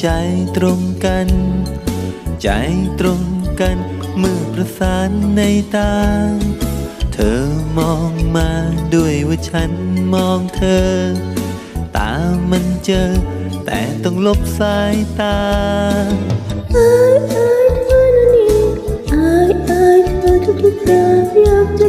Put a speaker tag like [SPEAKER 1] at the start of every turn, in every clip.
[SPEAKER 1] ใจตรงกัน ใจตรงกันเมื่อประสานในตา เธอมองมาด้วยว่าฉันมองเธอ ตามันเจอ แต่ต้องลบสายตา
[SPEAKER 2] อายอายเธอนั่นเองอายอายเธอทุกๆคราอยากจะ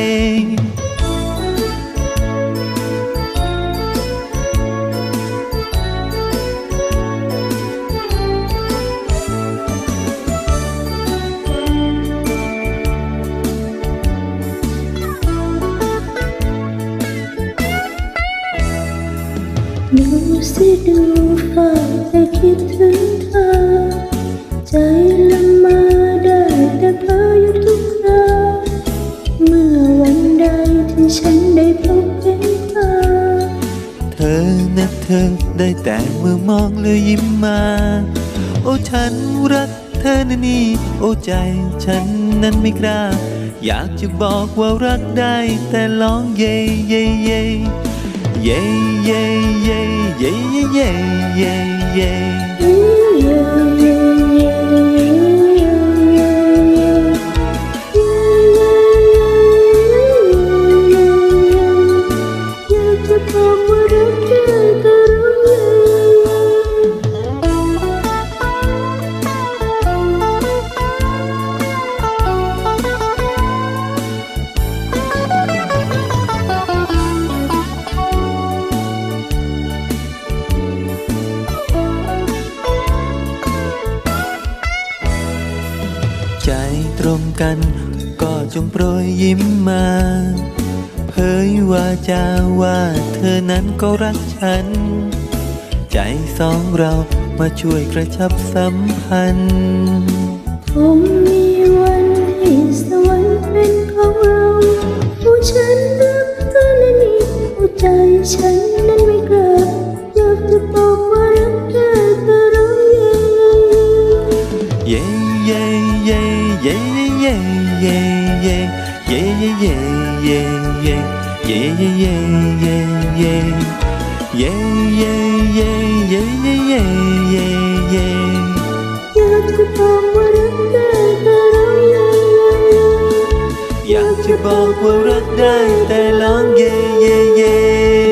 [SPEAKER 1] ที่ดู
[SPEAKER 2] ฝันแต่คิดถึงเธอ ใจละมาได้แต่เพ้ออยู่ทุกคราเมื่อวันใดที่ฉันได้พบเห็นเธอ
[SPEAKER 1] เธอนะเธอได้แต่เมื่อมองแล้วยิ้มมา โอ้ฉันรักเธอนะนี่ โอ้ใจฉันนั้นไม่กล้า อยากจะบอกว่ารักได้แต่ร้องเย่เย่เย่ Yay, yay, yay, yay, yay, yay,
[SPEAKER 2] yay. Ooh, yeah. กั
[SPEAKER 1] น ก็จงโปรยยิ้มมา เผยวาจาว่าเธอนั้นก็รักฉัน ใจสองเรามาช่วยกระชับสัมพันธ์
[SPEAKER 2] ผมมี เย่
[SPEAKER 1] เย่เย่เย่เย่เย่เย่เย่เย่เย่เย่เย่เย่เย่เย่เย่เย่เย่เย่
[SPEAKER 2] อยากจะบอกว่ารักได้แต่ร้องเย่เย่
[SPEAKER 1] อยากจะบอกว่ารักได้แต่ร้องเย่เย่เย่